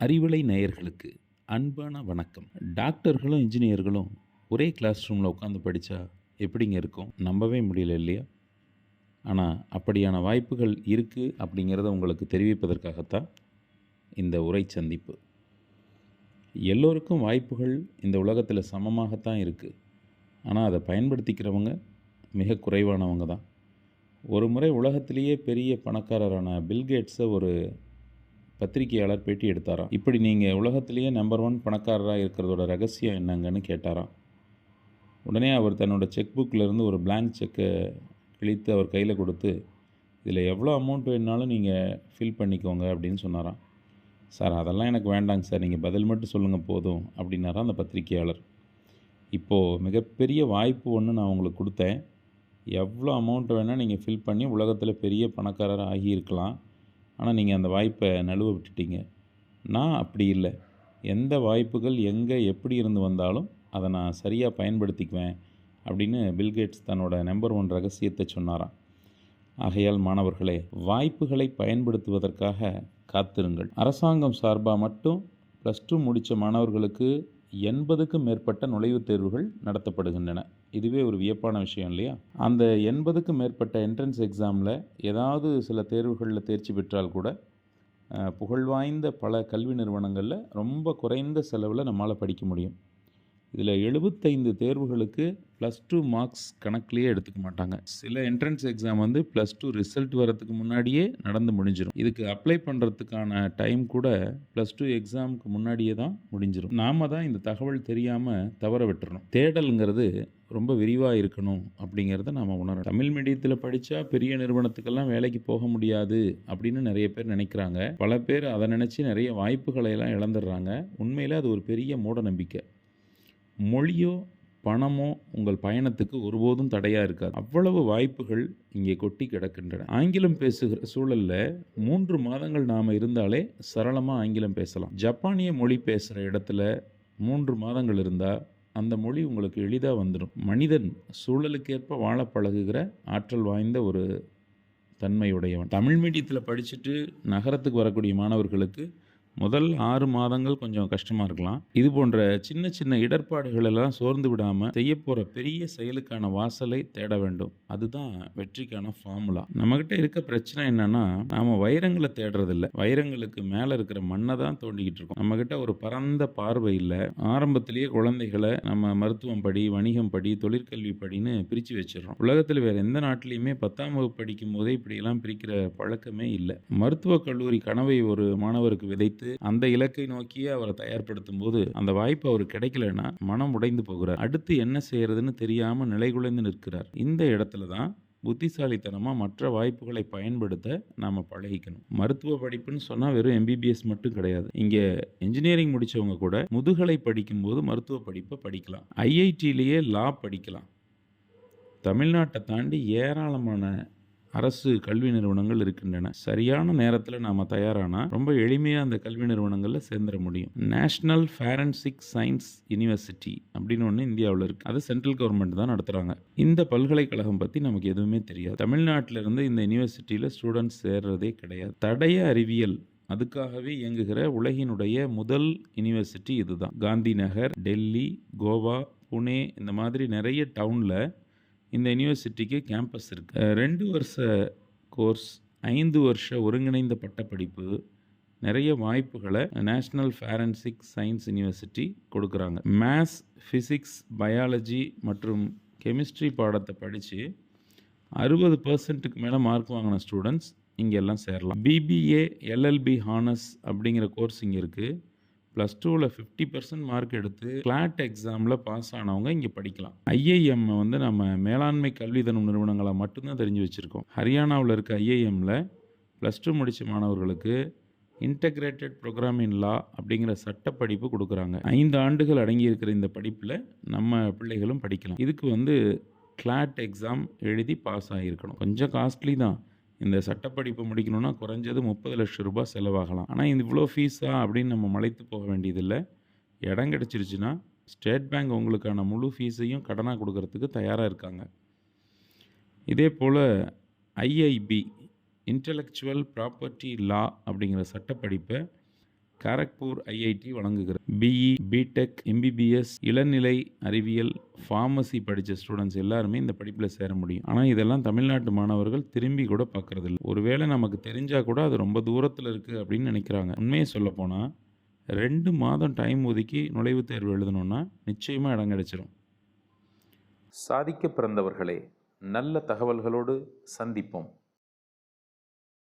அறிவிலை நேயர்களுக்கு அன்பான வணக்கம். டாக்டர்களும் இன்ஜினியர்களும் ஒரே கிளாஸ் ரூமில் உட்காந்து படித்தா எப்படிங்க இருக்கும்? நம்பவே முடியல இல்லையா? ஆனால் அப்படியான வாய்ப்புகள் இருக்குது அப்படிங்கிறத உங்களுக்கு தெரிவிப்பதற்காகத்தான் இந்த உரை சந்திப்பு. எல்லோருக்கும் வாய்ப்புகள் இந்த உலகத்தில் சமமாகத்தான் இருக்குது ஆனால் அதை பயன்படுத்திக்கிறவங்க மிக குறைவானவங்க தான். ஒரு முறை உலகத்திலேயே பெரிய பணக்காரரான பில்கேட்ஸை ஒரு பத்திரிகையாளர் பேட்டி எடுத்தாராம். இப்படி நீங்கள் உலகத்திலேயே நம்பர் ஒன் பணக்காரராக இருக்கிறதோட ரகசியம் என்னங்கன்னு கேட்டாராம். உடனே அவர் தன்னோட செக் புக்கிலேருந்து ஒரு பிளாங்க் செக்கை கிழித்து அவர் கையில் கொடுத்து இதில் எவ்வளோ அமௌண்ட் வேணுனாலும் நீங்கள் ஃபில் பண்ணிக்கோங்க அப்படின்னு சொன்னாராம். சார் அதெல்லாம் எனக்கு வேண்டாங்க சார். நீங்கள் பதில் மட்டும் சொல்லுங்கள் போதும் அப்படின்னாரா அந்த பத்திரிகையாளர். இப்போது மிகப்பெரிய வாய்ப்பு ஒன்று நான் உங்களுக்கு கொடுத்தேன். எவ்வளோ அமௌண்ட் வேணால் நீங்கள் ஃபில் பண்ணி உலகத்தில் பெரிய பணக்காரர் ஆகியிருக்கலாம். ஆனால் நீங்கள் அந்த வாய்ப்பை நழுவ விட்டுட்டீங்க. நான் அப்படி இல்லை. எந்த வாய்ப்புகள் எங்கே எப்படி இருந்து வந்தாலும் அதை நான் சரியாக பயன்படுத்திக்குவேன் அப்படின்னு பில்கேட்ஸ் தன்னோட நம்பர் ஒன் ரகசியத்தை சொன்னாராம். ஆகையால் மாணவர்களே வாய்ப்புகளை பயன்படுத்துவதற்காக காத்திருங்கள். அரசாங்கம் சார்பாக மட்டும் ப்ளஸ் டூ முடித்த மாணவர்களுக்கு எண்பதுக்கும் மேற்பட்ட நுழைவுத் தேர்வுகள் நடத்தப்படுகின்றன. இதுவே ஒரு வியப்பான விஷயம் இல்லையா? அந்த எண்பதுக்கும் மேற்பட்ட என்ட்ரன்ஸ் எக்ஸாமில் ஏதாவது சில தேர்வுகளில் தேர்ச்சி பெற்றால் கூட புகழ்வாய்ந்த பல கல்வி நிறுவனங்களில் ரொம்ப குறைந்த செலவில் நம்மளால் படிக்க முடியும். இதில் எழுபத்தைந்து தேர்வுகளுக்கு ப்ளஸ் டூ மார்க்ஸ் கணக்கிலேயே எடுத்துக்க மாட்டாங்க. சில என்ட்ரன்ஸ் எக்ஸாம் வந்து ப்ளஸ் டூ ரிசல்ட் வரதுக்கு முன்னாடியே நடந்து முடிஞ்சிடும் இதுக்கு அப்ளை பண்ணுறதுக்கான டைம் கூட ப்ளஸ் டூ எக்ஸாமுக்கு முன்னாடியே தான் முடிஞ்சிடும் நாம தான் இந்த தகவல் தெரியாமல் தவற விட்டுறணும். தேடலுங்கிறது ரொம்ப விரிவாக இருக்கணும் அப்படிங்கிறத நாம் உணரணும். தமிழ் மீடியத்தில் படித்தா பெரிய நிறுவனத்துக்கெல்லாம் வேலைக்கு போக முடியாது அப்படின்னு நிறைய பேர் நினைக்கிறாங்க. பல பேர் அதை நினச்சி நிறைய வாய்ப்புகளை எல்லாம் இழந்துடுறாங்க. உண்மையில் அது ஒரு பெரிய மூட நம்பிக்கை. மொழியோ பணமோ உங்கள் பயணத்துக்கு ஒருபோதும் தடையாக இருக்காது. அவ்வளவு வாய்ப்புகள் இங்கே கொட்டி கிடக்கின்றன. ஆங்கிலம் பேசுகிற சூழலில் மூன்று மாதங்கள் நாம் இருந்தாலே சரளமாக ஆங்கிலம் பேசலாம். ஜப்பானிய மொழி பேசுகிற இடத்துல மூன்று மாதங்கள் இருந்தால் அந்த மொழி உங்களுக்கு எளிதாக வந்துடும் மனிதன் சூழலுக்கேற்ப வாழ பழகுகிற ஆற்றல் வாய்ந்த ஒரு தன்மையுடையவன். தமிழ் மீடியத்தில் படிச்சுட்டு நகரத்துக்கு வரக்கூடிய மாணவர்களுக்கு முதல் ஆறு மாதங்கள் கொஞ்சம் கஷ்டமாக இருக்கலாம். இது போன்ற சின்ன சின்ன இடர்பாடுகளெல்லாம் சோர்ந்து விடாமல் செய்ய போகிற பெரிய செயலுக்கான வாசலை தேட வேண்டும். அதுதான் வெற்றிக்கான ஃபார்முலா நம்மக்கிட்ட இருக்க பிரச்சனை என்னன்னா நாம் வைரங்களை தேடுறதில்ல. வைரங்களுக்கு மேலே இருக்கிற மண்ணை தான் தோண்டிக்கிட்டு இருக்கோம். நம்மக்கிட்ட ஒரு பரந்த பார்வை இல்லை. ஆரம்பத்திலேயே குழந்தைகளை நம்ம மருத்துவம் படி வணிகம் படி தொழிற்கல்வி படின்னு பிரித்து வச்சிடறோம். உலகத்தில் வேறு எந்த நாட்டிலையுமே பத்தாம் வகுப்பு படிக்கும் போதே இப்படியெல்லாம் பிரிக்கிற பழக்கமே இல்லை. மருத்துவக் கல்லூரி கனவை ஒரு மாணவருக்கு விதைத்து அந்த இலக்கை நோக்கியே அவரை தயார்படுத்தும் போது அந்த வாய்ப்பு அவர் கிடைக்கலன்னா மனம் உடைந்து போகிறார். அடுத்து என்ன செய்யறதுன்னு தெரியாமல் நிலைகுலைந்து நிற்கிறார். இந்த இடத்துல தான் புத்திசாலித்தனமாக மற்ற வாய்ப்புகளை பயன்படுத்த நாம் பழகிக்கணும். மருத்துவ படிப்புன்னு சொன்னால் வெறும் எம்பிபிஎஸ் மட்டும் கிடையாது. இங்கே இன்ஜினியரிங் முடித்தவங்க கூட முதுகலை படிக்கும்போது மருத்துவ படிப்பை படிக்கலாம். ஐஐடியிலேயே லா படிக்கலாம். தமிழ்நாட்டை தாண்டி ஏராளமான அரசு கல்வி நிறுவனங்கள் இருக்கின்றன. சரியான நேரத்தில் நாம் தயாரானால் ரொம்ப எளிமையாக அந்த கல்வி நிறுவனங்களில் சேர்ந்துட முடியும். நேஷ்னல் ஃபேரன்சிக் சயின்ஸ் யுனிவர்சிட்டி அப்படின்னு ஒன்று இந்தியாவில் இருக்குது அது சென்ட்ரல் கவர்மெண்ட் தான் நடத்துகிறாங்க இந்த பல்கலைக்கழகம் பற்றி நமக்கு எதுவுமே தெரியாது. தமிழ்நாட்டில் இருந்து இந்த யுனிவர்சிட்டியில் ஸ்டூடெண்ட்ஸ் சேர்றதே கிடையாது. தடய அறிவியல் அதுக்காகவே இயங்குகிற உலகினுடைய முதல் யுனிவர்சிட்டி இதுதான். காந்தி நகர் டெல்லி கோவா புனே இந்த மாதிரி நிறைய டவுனில் இந்த யுனிவர்சிட்டிக்கு கேம்பஸ் இருக்குது ரெண்டு வருஷ கோர்ஸ் ஐந்து வருஷ ஒருங்கிணைந்த பட்டப்படிப்பு நிறைய வாய்ப்புகளை நேஷ்னல் ஃபேரன்சிக் சயின்ஸ் யூனிவர்சிட்டி கொடுக்குறாங்க. மேத்ஸ் ஃபிசிக்ஸ் பயாலஜி மற்றும் கெமிஸ்ட்ரி பாடத்தை படித்து அறுபது பர்சன்ட்டுக்கு மேலே மார்க் வாங்கின ஸ்டூடெண்ட்ஸ் இங்கே எல்லாம் சேரலாம். பிபிஏ எல்எல்பி ஹானஸ் அப்படிங்கிற கோர்ஸ் இங்கே இருக்குது ப்ளஸ் டூவில் ஃபிஃப்டி பர்சன்ட் மார்க் எடுத்து கிளாட் எக்ஸாமில் பாஸ் ஆனவங்க இங்கே படிக்கலாம். ஐஐஎம் வந்து நம்ம மேலாண்மை கல்விதனும் நிறுவனங்களை மட்டும்தான் தெரிஞ்சு வச்சுருக்கோம். ஹரியானாவில் இருக்க ஐஐஎம்மில் ப்ளஸ் டூ முடித்த மாணவர்களுக்கு இன்டகிரேட்டட் ப்ரோக்ராமின் லா அப்படிங்கிற சட்ட படிப்பு கொடுக்குறாங்க. ஐந்து ஆண்டுகள் அடங்கி இருக்கிற இந்த படிப்பில் நம்ம பிள்ளைகளும் படிக்கலாம். இதுக்கு வந்து கிளாட் எக்ஸாம் எழுதி பாஸ் ஆகியிருக்கணும். கொஞ்சம் காஸ்ட்லி தான். இந்த சட்டப்படிப்பு முடிக்கணும்னா குறைஞ்சது முப்பது லட்சம் ரூபாய் செலவாகலாம். ஆனால் இந்த இவ்வளோ ஃபீஸா அப்படின்னு நம்ம மலைத்து போக வேண்டியதில்லை. இடம் கிடச்சிருச்சுன்னா ஸ்டேட் பேங்க் உங்களுக்கான முழு ஃபீஸையும் கடனாக கொடுக்கறதுக்கு தயாராக இருக்காங்க. இதே போல் ஐஐபி இன்டலெக்சுவல் ப்ராப்பர்ட்டி லா அப்படிங்கிற சட்டப்படிப்பை காரக்பூர் ஐஐடி வழங்குகிறது. பிஇ பிடெக் எம்பிபிஎஸ் இளநிலை அறிவியல் ஃபார்மசி படித்த ஸ்டூடெண்ட்ஸ் எல்லாருமே இந்த படிப்பில் சேர முடியும். ஆனால் இதெல்லாம் தமிழ்நாட்டு மாணவர்கள் திரும்பி கூட பார்க்குறதில்ல ஒருவேளை நமக்கு தெரிஞ்சால் கூட அது ரொம்ப தூரத்தில் இருக்குது அப்படின்னு நினைக்கிறாங்க. உண்மையை சொல்லப்போனால் ரெண்டு மாதம் டைம் ஒதுக்கி நுழைவுத் தேர்வு எழுதணுன்னா நிச்சயமாக இடம் கிடைச்சிரும். சாதிக்க பிறந்தவர்களே நல்ல தகவல்களோடு சந்திப்போம்.